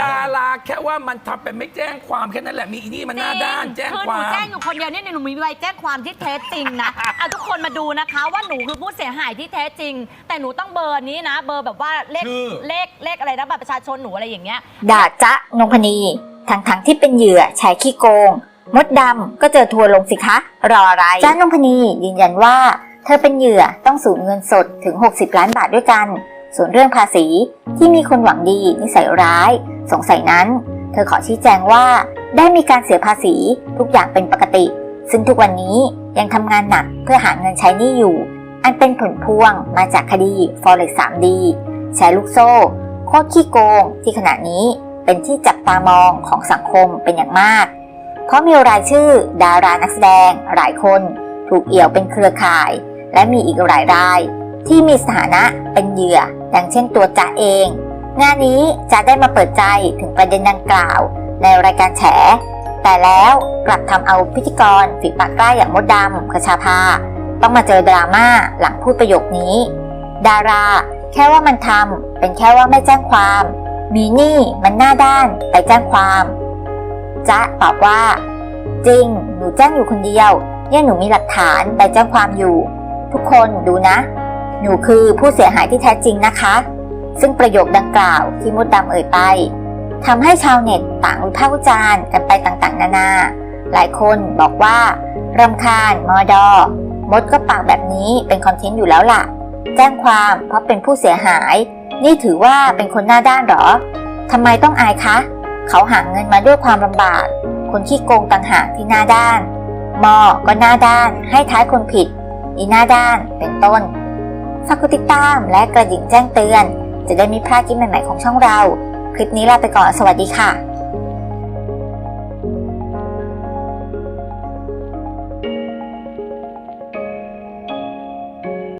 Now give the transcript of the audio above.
ดาราแค่ว่ามันทำเป็นไม่แจ้งความแค่นั้นแหละมีอีนี่มันหน้าด้านแจ้งคือคหนูวาม แจ้งอยู่คนเดียวเนี่ยหนูมีใบแจ้งความที่แท้จริงนะเอาทุกคนมาดูนะคะว่าหนูคือผู้เสียหายที่แท้จริง แต่หนูต้องเบอร์นี้นะ เบอร์แบบว่าเลขชื่อ เลขเลขอะไรนะบัตรประชาชนหนูอะไรอย่างเงี้ย ด่าจ๊ะนงพนีทั้งทั้งๆที่เป็นเหยื่อแชร์ขี้โกง มดดำก็เจอทัวร์ลงสิคะ รออะไรจ๊ะนงพนียืนยันว่า เธอเป็นเหยื่อต้องสูญเงินสดถึง 60 ล้านบาทด้วยกัน ส่วนเรื่องภาษีที่มีคนหวังดีนิสัยร้าย สงสัยนั้น เธอขอชี้แจงว่า ได้มีการเสียภาษีทุกอย่างเป็นปกติ ซึ่งทุกวันนี้ยังทำงานหนักเพื่อหาเงินใช้หนี้อยู่ อันเป็นผลพวงมาจากคดี Forex 3D แชร์ลูกโซ่โคตรขี้โกงที่ขณะนี้เป็นที่จับตามองของสังคมเป็นอย่างมาก เพราะมีรายชื่อดารานักแสดงหลายคน ถูกเอี่ยวเป็นเครือข่าย และมีอีกหลายราย ที่มีสถานะเป็นเหยื่อดังเช่นตัวจ๊ะเอง งานนี้จะได้มาเปิดใจถึงประเด็นดังกล่าว ในรายการแฉ แต่แล้วกลับทำเอาพิธีกรฝีปากกล้าอย่างมดดำคชาภาต้องมาเจอดราม่าหลังพูดประโยคนี้ ดารา แค่ว่ามันทำเป็นแค่ว่าไม่แจ้งความ มีนี่มันหน้าด้านไปแจ้งความจ๊ะตอบว่า จริง หนูแจ้งอยู่คนเดียวเนี่ยหนูมีหลักฐานไปแจ้งความอยู่ ทุกคนดูนะ หนูคือผู้เสียหายที่แท้จริงนะคะ ซึ่งประโยคดังกล่าวที่มดดำเอ่ยไปทำให้ชาวเน็ตต่างวิพากษ์วิจารณ์กันไปต่างๆ นานา หลายคนบอกว่ารำคาญมอดอ มดก็ปากแบบนี้เป็นคอนเทนต์อยู่แล้วล่ะ แจ้งความเพราะเป็นผู้เสียหาย นี่ถือว่าเป็นคนหน้าด้านเหรอทำไมต้องอายคะ เขาหาเงินมาด้วยความลำบาก คนขี้โกงต่างหากที่หน้าด้าน มอก็หน้าด้านให้ท้ายคนผิด อีหน้าด้านเป็นต้น ฝากกดติดตามและกระดิ่งแจ้งเตือน จะได้ไม่พลาดคลิปใหม่ๆของช่องเรา คลิปนี้ลาไปก่อนสวัสดีค่ะ